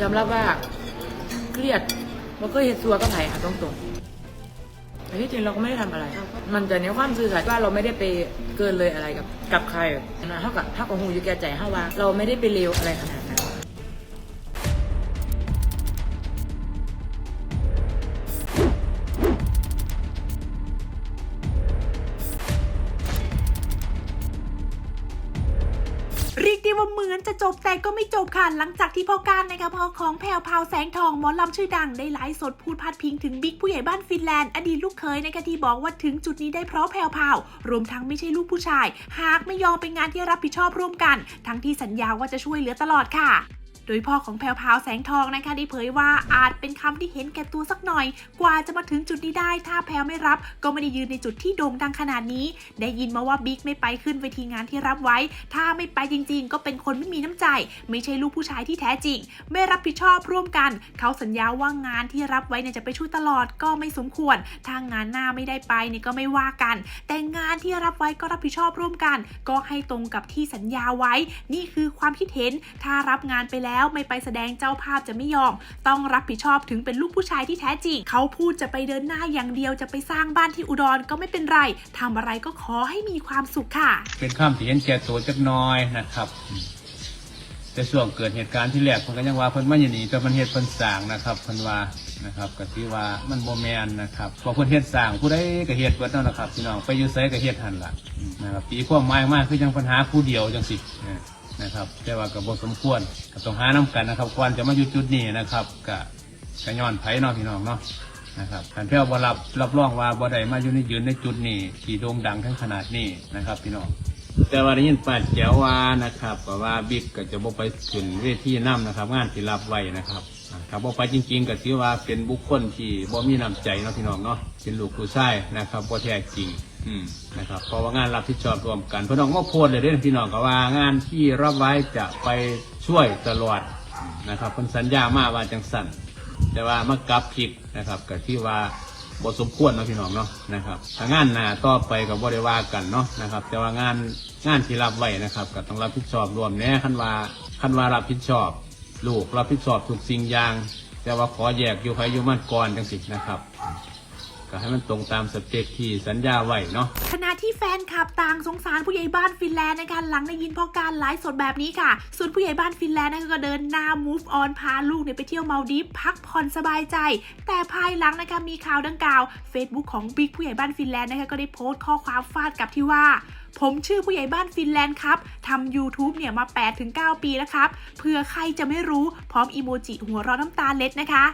ยอมรับว่าเครียดมันก็เห็นซัวก็ไผ่ค่ะตรงๆแต่ที่จริงเราก็ไม่ได้ทำอะไร มันจะในความสื่อสารว่าเราไม่ได้ไปเกินเลยอะไรกับกับใครนะเท่ากับเท่ากับหูอยู่แก่ใจเท่าว่า เราไม่ได้ไปเลวอะไรขนาด เรียกได้ว่าเหมือนจะจบแต่ก็ไม่จบค่ะ หลังจากที่พ่อการนะคะพ่อของแพลวพาวแสงทองหมอลำชื่อดังได้ไลฟ์สดพูดพาดพิงถึงบิ๊กผู้ใหญ่บ้านฟินแลนด์อดีตลูกเคยนะคะที่บอกว่าถึงจุดนี้ได้เพราะแพลวพาวรวมทั้งไม่ใช่ลูกผู้ชาย หากไม่ยอมเป็นงานที่รับผิดชอบร่วมกัน ทั้งที่สัญญาว่าจะช่วยเหลือตลอดค่ะ โดยพ่อของแพรวพาวแสงทองนะคะได้เผยว่าอาจเป็นคำที่เห็นแก่ตัวสักหน่อย กว่าจะมาถึงจุดนี้ได้ ถ้าแพรวไม่รับ ก็ไม่ได้ยืนในจุดที่โด่งดังขนาดนี้ ได้ยินมาว่าบิ๊กไม่ไปขึ้นเวทีงานที่รับไว้ ถ้าไม่ไปจริง ๆ ก็เป็นคนไม่มีน้ำใจ ไม่ใช่ลูกผู้ชายที่แท้จริง ไม่รับผิดชอบร่วมกัน เขาสัญญาว่างานที่รับไว้เนี่ยจะไปช่วยตลอดก็ไม่สมควรถ้างานหน้าไม่ได้ไปเนี่ยก็ไม่ว่ากัน แต่งานที่รับไว้ก็รับผิดชอบร่วมกัน ก็ให้ตรงกับที่สัญญาไว้ นี่คือความคิดเห็นถ้ารับงานไปแล้วไม่ไปแสดงเจ้าภาพจะไม่ยอม ต้องรับผิดชอบถึงเป็นลูกผู้ชายที่แท้จริง เขาพูดจะไปเดินหน้าอย่างเดียวจะไปสร้างบ้านที่อุดรก็ไม่เป็นไรทำอะไรก็ขอให้มีความสุขค่ะ เป็นข้ามที่เห็นแก่ตัวจักหน้อยนะครับแต่ช่วงเกิดเหตุการณ์ที่แรกเพิ่นก็ยังว่าเพิ่นมาอย่างนี้แต่มันเหตุเพิ่นสร้างนะครับเพิ่นว่านะครับก็ที่ว่ามันโมแมนนะครับพอเพิ่นเฮ็ดสร้างผู้ใดก็เฮ็ดเบิดนั่นแหละครับพี่น้องไปอยู่ไสก็เฮ็ดหันล่ะนะครับปีความหมายมากคือยังปัญหาผู้เดียวจังสิ นะครับแต่ว่าก็บ่สมควรก็ต้องหาน้กันนะครับก่อนจะมาอยู่จุดนี้นะครับก็ก็ย้อนไผเนาะพี่น้องเนาะนะครับท่านเพื่อบรับรับรองว่าบ่ได้มาอยู่ในยืนในจุดนี้ที่โด่งดังทั้งขนาดนี้นะครับพี่น้องแต่ว่าได้ยินป้าแจวว่านะครับก็ว่าบิ๊กก็จะบ่ไปขึ้นเวทีน้ำนะครับ งานที่รับไว้นะครับอ่าถ้าบ่ไปจริง ๆ ก็ถือว่าเป็นบุคคลที่บ่มีน้ำใจเนาะพี่น้องเนาะเป็นลูกผู้ชายนะครับบ่แท้จริง นะครับเพราะว่างานรับผิดชอบรวมกันพี่น้องก็โพดเลยด้อพี่น้องก็ว่างานที่รับไว้จะไปช่วยตลอดนะครับเพิ่นสัญญามาว่าจังสั่นแต่ว่ามันกลับผิดนะครับกับที่ว่าบทสมควรนะพี่น้องเนาะนะครับถ้างานหนาต่อไปกับบริวากันเนาะนะครับ แต่ว่างานงานที่รับไว้นะครับก็ต้องรับผิดชอบรวมแน่คันว่าคันว่ารับผิดชอบ ลูกรับผิดชอบทุกสิ่งอย่าง แต่ว่าขอแยกอยู่ใครอยู่มันก่อนจังสินะครับ ก็ให้มันตรงตามสเปคที่สัญญาไว้เนาะขณะที่แฟนคลับต่างสงสารผู้ใหญ่บ้านฟินแลนด์ในะคะหลังได้ยินพ่อการไลฟ์สดแบบนี้ค่ะ ส่วนผู้ใหญ่บ้านฟินแลนด์นะคะก็เดินหน้า move on พาลูกเนี่ยไปเที่ยวมาลดีฟพักผ่อนสบายใจ แต่ภายหลังนะคะมีข่าวดังกล่าว Facebook ของบิ๊กผู้ใหญ่บ้านฟินแลนด์นะคะก็ได้โพสต์ข้อความฟาดกลับที่ว่าผมชื่อผู้ใหญ่บ้านฟินแลนด์ครับ ทำ YouTube เนี่ยมา 8-9 ปีแล้วครับเผื่อใครจะไม่รู้ พร้อมอีโมจิหัวเร้อนน้ำตาเล็ดนะคะ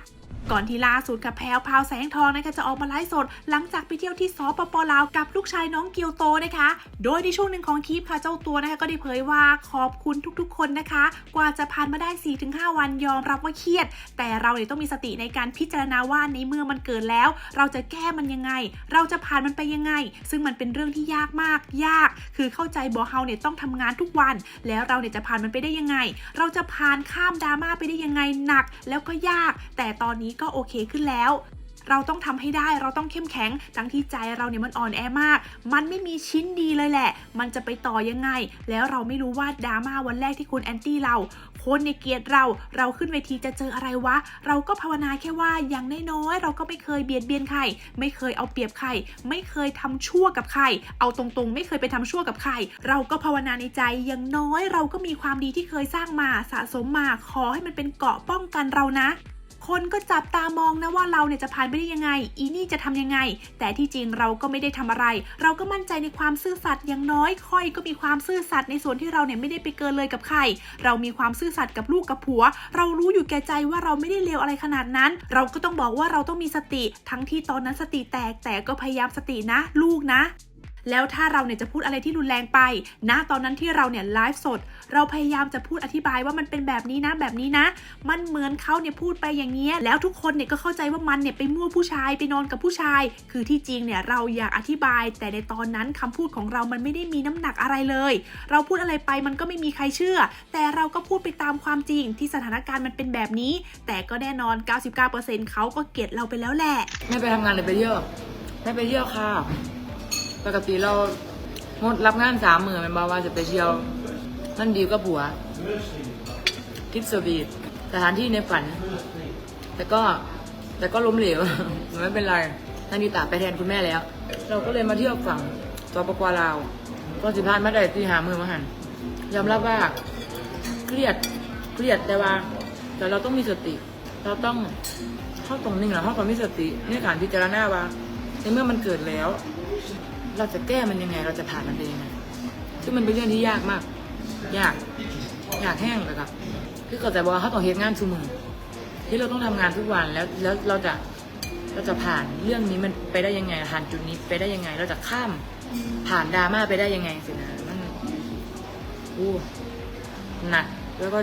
ก่อนที่ล่าสุดค่ะแพรวพาวแสงทองนะคะจะออกมาไลฟ์สด หลังจากไปเที่ยวที่สปปลาวกับลูกชายน้องเกียวโตนะคะ โดยในช่วงหนึ่งของคลิปค่ะเจ้าตัวนะคะก็ได้เผยว่าขอบคุณทุกๆ คนนะคะ กว่าจะผ่านมาได้ 4-5 วันยอมรับว่าเครียด แต่เราเนี่ยต้องมีสติในการพิจารณาว่าในเมื่อมันเกิดแล้ว เราจะแก้มันยังไง เราจะผ่านมันไปยังไง ซึ่งมันเป็นเรื่องที่ยากมากยาก คือเข้าใจบอเฮาเนี่ยต้องทำงานทุกวัน แล้วเราเนี่ยจะผ่านมันไปได้ยังไง เราจะผ่านข้ามดราม่าไปได้ยังไงหนัก แล้วก็ยาก แต่ตอนนี้ก็โอเคขึ้นแล้ว เราต้องทำให้ได้เราต้องเข้มแข็ง ทั้งที่ใจเราเนี่ยมันอ่อนแอมาก มันไม่มีชิ้นดีเลยแหละ มันจะไปต่อยังไง แล้วเราไม่รู้ว่าดราม่าวันแรกที่คุณแอนตี้เราคนในเกียดเราเราขึ้นเวทีจะเจออะไรวะ เราก็ภาวนาแค่ว่าอย่างน้อยๆเราก็ไม่เคยเบียดเบียนใคร ไม่เคยเอาเปรียบใคร ไม่เคยทำชั่วกับใคร เอาตรงๆ ไม่เคยไปทำชั่วกับใคร เราก็ภาวนาในใจอย่างน้อยเราก็มีความดีที่เคยสร้างมาสะสมมาขอให้มันเป็นเกราะป้องกันเรานะ คนก็จับตามองนะว่าเราเนี่ยจะผ่านไปได้ยังไง อีนี่จะทำยังไง แต่ที่จริงเราก็ไม่ได้ทำอะไร เราก็มั่นใจในความซื่อสัตย์อย่างน้อยค่อยก็มีความซื่อสัตย์ในส่วนที่เราเนี่ยไม่ได้ไปเกินเลยกับใคร เรามีความซื่อสัตย์กับลูกกับผัว เรารู้อยู่แก่ใจว่าเราไม่ได้เลวอะไรขนาดนั้น เราก็ต้องบอกว่าเราต้องมีสติ ทั้งที่ตอนนั้นสติแตกแต่ก็พยายามสตินะ ลูกนะ แล้วถ้าเราเนี่ยจะพูดอะไรที่รุนแรงไปนะตอนนั้นที่เราเนี่ยไลฟ์สด เราพยายามจะพูดอธิบายว่ามันเป็นแบบนี้นะแบบนี้นะ มันเหมือนเขาเนี่ยพูดไปอย่างเงี้ยแล้วทุกคนเนี่ยก็เข้าใจว่ามันเนี่ยไปมั่วผู้ชายไปนอนกับผู้ชาย คือที่จริงเนี่ยเราอยากอธิบาย แต่ในตอนนั้นคำพูดของเรามันไม่ได้มีน้ำหนักอะไรเลย เราพูดอะไรไปมันก็ไม่มีใครเชื่อ แต่เราก็พูดไปตามความจริงที่สถานการณ์มันเป็นแบบนี้ แต่ก็แน่นอน 99%เขาก็เก็ตเราไปแล้วแหละ ไม่ไปทำงานเลยไปเที่ยวไม่ไปเที่ยวค่ะ ปกติเรางดรับงานสามมือมันบอกว่าจะไปเที่ยวนั่นดีก็ผัวทริปสวีทสถานที่ในฝัน แต่ก็แต่ก็ล้มเหลวไม่เป็นไรนานิตาไปแทนคุณแม่แล้ว เราก็เลยมาเที่ยวฝั่งสปปลาวก็สิพานมาได้ที่หามือมาหันยอมรับว่าเครียดเครียดแต่ว่า แต่เราต้องมีสติ เราต้องเข้าตรงนิ่งแล้วเข้ากับมีสติในการพิจารณาว่าในเมื่อมันเกิดแล้ว เราจะแก้มันยังไง เราจะผ่านมันไปยังไงซึ่งมันเป็นเรื่องที่ยากมาก ยาก อยากแห้งเลยครับ คือเข้าใจบอกว่าเขาต้องเฮ็ดงานทุกมือ ที่เราต้องทำงานทุกวันแล้วแล้วเราจะเราจะผ่านเรื่องนี้มันไปได้ยังไงผ่านจุดนี้ไปได้ยังไง เราจะข้ามผ่านดราม่าไปได้ยังไงสินะมันอู้หนักแล้วก็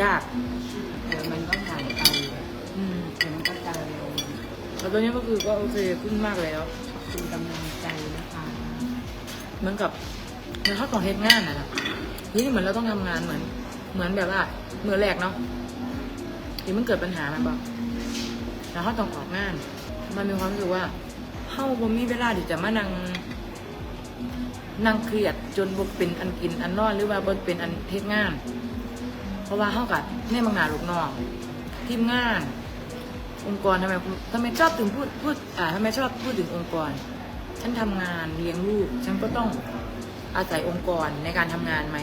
ยากเดี๋ยวมันก็ผ่านไปอืมเดี๋ยวมันก็จะเร็วแล้วตอนนี้ก็คือก็โอเคขึ้นมากแล้ว เหมือนกับเหมันเขาต้องเฮ็ดงานนะนะนี่เหมือนเราต้องทำงานเหมือน เหมือนแบบว่าเมื่อแรกเนาะที่มันเกิดปัญหามันบอกแล้วเขาต้องออกงาน มันมีความรู้สึกว่าเฮาบ่มีเวลาที่จะมานั่งนั่งเครียดจนบ่เป็นอันกินอันนอนหรือว่าบ่เป็นอันเฮ็ดงาน เพราะว่าเฮากับแน่บางหนาลูกน้องทีมงาน องค์กรทำไมทำไมชอบถึงพูดพูดอ่าทำไมชอบพูดถึงองค์กร ฉันทำงานเลี้ยงลูก ฉันก็ต้องอาศัยองค์กรในการทำงานไหม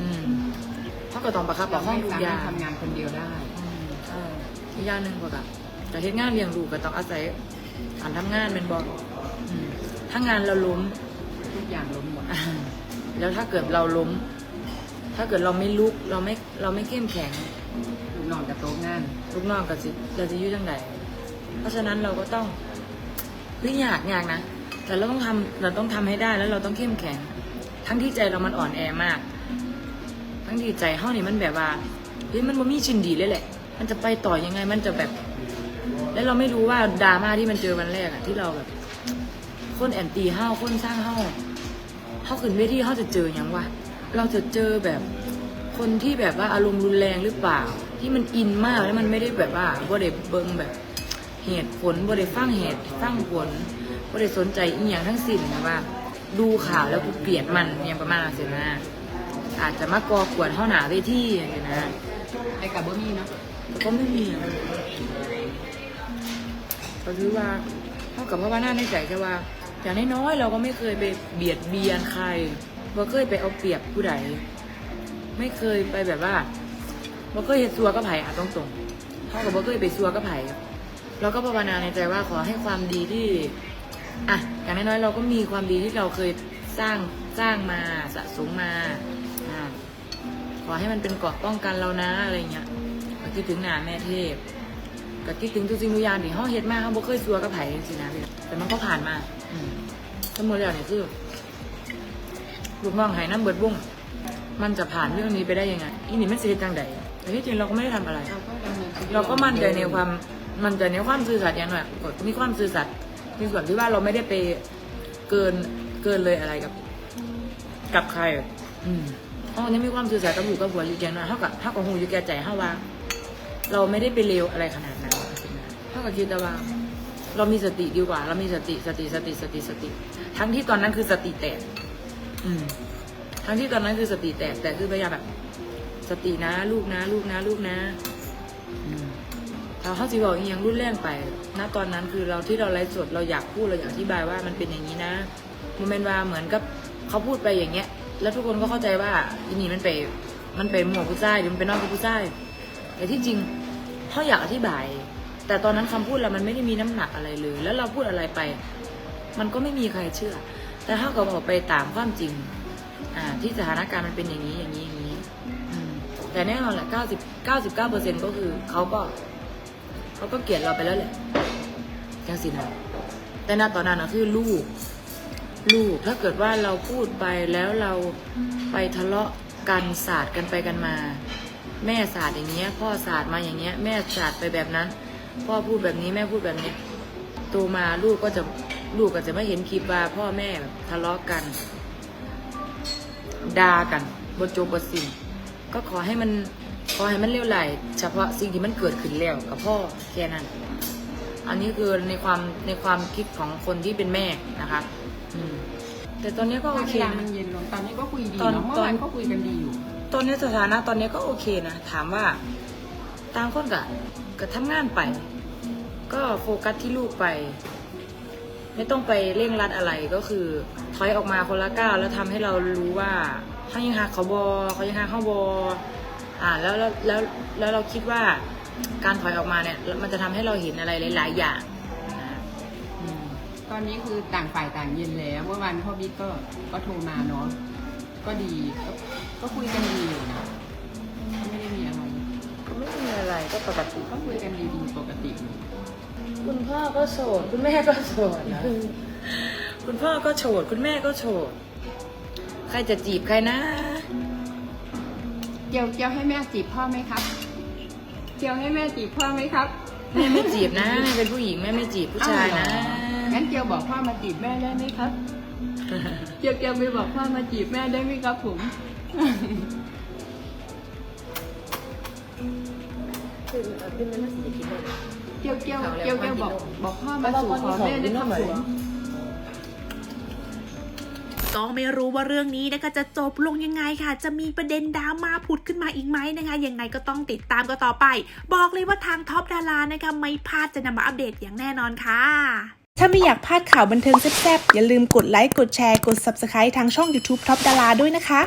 อืมเขาก็ต้องประคับประเราคองไม่ทุกสาอมาย่ารถงทำงานคนเดียวได้อืมใช่อีกอย่างหนึ่งกว่ากับแต่เฮ็ดงานเลี้ยงลูกก็ต้องอาศัยการทำงานเป็นบอกอืมถ้างานเราล้มทุกอย่างล้มหมดอ่าแล้วถ้าเกิดเราล้ม ถ้าเกิดเราไม่ลุกเราไม่เราไม่เข้มแข็งลูกนอนกับโต๊ะงานลูกน้องก็สิเราจะอยุ่จังไดเพราะฉะนั้นเราก็ต้องเฮ้ยยากยากนะ แต่เราต้องทำเราต้องทำให้ได้แล้วเราต้องเข้มแข็ง ทั้งที่ใจเรามันอ่อนแอมาก ทั้งที่ใจเฮานี่มันแบบว่าเฮ้ยมันบ่มีชินดีเลยแหละ มันจะไปต่อยังไงมันจะแบบ แล้วเราไม่รู้ว่าดราม่าที่มันเจอวันแรกอะที่เราแบบคนแอนตี้เฮาคนสร้างเฮาเฮาขึ้นเวทีเฮาจะเจอยังวะเราจะเจอแบบคนที่แบบว่าอารมณ์รุนแรงหรือเปล่า ที่มันอินมากแล้วมันไม่ได้แบบว่าบ่ได้เบิงแบบเหตุผลบ่ได้ฟังเหตุฟังผล บ่ได้สนใจอีหยังทั้งสิ้นนะว่า ดูข่าวแล้วกูเกลียดมันอย่างประมาณนั้นสินะอาจจะมาก่อกวนเท่าหนาเวทีอย่างนี้นะไอ้กับบ่มีเนาะแต่ก็ไม่มีนะก็คือว่าเท่ากับว่าหน้าในใจแค่ว่าอย่างน้อยๆเราก็ไม่เคยไปเบียดเบียนใครบ่เคยไปเอาเปรียบผู้ใดไม่เคยไปแบบว่าบ่เคยเห็นซัวก็ไผ่อะตรงๆเท่ากับบ่เคยไปซัวก็ไผ่เราก็ภาวนาในใจว่าขอให้ความดีที่ อะอย่างน้อยๆเราก็มีความดีที่เราเคยสร้างสร้างมาสะสมมาอ่าขอให้มันเป็นเกราะป้องกันเรานะอะไรเงี้ยก็คิดถึงหนาแม่เทพก็คิดถึงทุกสิ่งทุกอย่างที่เขาเฮ็ดมาเขาบ่เคยซัวกับไผ่สินะพี่แต่มันก็ผ่านมาอืมทั้งหมดแล้วเนี่ยคือลูกน้องหายน้ำเบิดบุ้งมันจะผ่านเรื่องนี้ไปได้ยังไงอีนี่มันสิเฮ็ดจังใดแต่ที่จริงเราก็ไม่ได้ทำอะไร เราก็ดำเนินชีวิตเราก็มั่นใจในความ มั่นใจในความซื่อสัตย์อย่างหน่อยกดมีความซื่อสัตย์ ในส่วนที่ว่าเราไม่ได้ไปเกินเกินเลยอะไรกับ กับใคร อืมเพราะวันนี้มีความซื่อสัตย์กับลูกกับผัวอยู่แก่น้อยเท่ากับเท่ากับหูอยู่แก่ใจเท่าว่า เราไม่ได้ไปเลวอะไรขนาดนั้นเท่ากับคิดแต่ว่า เรามีสติดีกว่า เรามีสติสติสติสติสติ ทั้งที่ตอนนั้นคือสติแตกอืม ทั้งที่ตอนนั้นคือสติแตกแต่คือพยายามแบบ สตินะ ลูกนะ ลูกนะ ลูกนะ อืม เราเข้าสิบอกอีกย่างรุ่นแรงไปณตอนนั้นคือเราที่เราไลฟ์สดเราอยากพูดเราอยากอธิบายว่ามันเป็นอย่างนี้นะโมันเป็นว่าเหมือนกับเขาพูดไปอย่างเงี้ย แล้วทุกคนก็เข้าใจว่าอีนี่มันไปมันไปหมวกผู้ชายหรือมันไปนอกผู้ชายแต่ที่จริงเขาอยากอธิบาย แต่ตอนนั้นคำพูดเรามันไม่ได้มีน้ำหนักอะไรเลย แล้วเราพูดอะไรไป มันก็ไม่มีใครเชื่อ แต่ถ้าเราบอกไปตามความจริง อ่า ที่สถานการณ์มันเป็นอย่างนี้อย่างนี้อย่างนี้แต่แน่นอนแหละเก้าสิบเก้าสิบเก้าเปอร์เซ็นก็คือเขาก็ เขาก็เกลียดเราไปแล้วแหละจังสินะแต่ณตอนนั้นนะคือลูก ลูกถ้าเกิดว่าเราพูดไปแล้วเราไปทะเลาะกันศาสตร์กันไปกันมา แม่ศาสตร์อย่างเงี้ย พ่อศาสตร์มาอย่างเงี้ย แม่ศาสตร์ไปแบบนั้น พ่อพูดแบบนี้แม่พูดแบบนี้โตมาลูกก็จะลูกก็จะไม่เห็นคลิปว่าพ่อแม่แบบทะเลาะกันด่ากันบนโจบบสิ่งก็ขอให้มัน อให้มันเลี้ยวไหลเฉพาะสิ่งที่มันเกิดขึ้นแล้วกับพ่อแค่นั้น อันนี้คือในความในความคิดของคนที่เป็นแม่นะคะอืมแต่ตอนนี้ก็โอเคเวลานะ มันเย็นลงตอนนี้ก็คุยดีตอนเนาะเมื่อตอน วานก็คุยกันดีอยู่ ตอนนี้สถานะตอนนี้ก็โอเคนะ ถามว่าต่างคนกะก็ทำงานไป ก็โฟกัสที่ลูกไป ไม่ต้องไปเร่งรัดอะไรก็คือ ถอยออกมาคนละก้าวแล้วทำให้เรารู้ว่าเขายังหาเขาบอเขายังหาเขาบอ อ่าแล้วแล้วแล้วแล้วเราคิดว่าการถอยออกมาเนี่ย มันจะทำให้เราเห็นอะไรหลาย ๆ อย่างนะครับอืมตอนนี้คือต่างฝ่ายต่างเย็นแล้ว เมื่อวันพ่อบิ๊กก็ก็โทรมาเนาะก็ดีก็ก็คุยกันดีอยู่นะก็ไม่ได้มีอะไรก็ไม่มีอะไรก็ปกติก็คุยกันดีๆปกติอยู่คุณพ่อก็โสดคุณแม่ก็โสดนะคุณพ่อก็โสดคุณแม่ก็โสดใครจะจีบใครนะ เกียวเกียวให้แม่จีบพ่อไหมครับเกียวให้แม่จีบพ่อไหมครับแม่ไม่จีบนะแม่เป็นผู้หญิงแม่ไม่จีบผู้ชายนะอ้าวเหรองั้นเกียวบอกพ่อมาจีบแม่ได้ไหมครับเกียวเกียวไปบอกพ่อมาจีบแม่ได้ไหมครับผมคือขึ้นไม่น่าสิคิดเลยเกียวเกียวเกียวเกียวบอกบอกพ่อมาสู่ขอแม่ได้ครับผม ก็ไม่รู้ว่าเรื่องนี้นะคะจะจบลงยังไงค่ะ จะมีประเด็นดราม่าผุดขึ้นมาอีกไหมนะคะยังไงก็ต้องติดตามกันต่อไป บอกเลยว่าทางท็อปดารานะคะไม่พลาดจะนำมาอัปเดตอย่างแน่นอนค่ะถ้าไม่อยากพลาดข่าวบันเทิงแซ่บๆ อย่าลืมกดไลค์ กดแชร์ กด Subscribe ทางช่อง YouTube ท็อปดาราด้วยนะคะ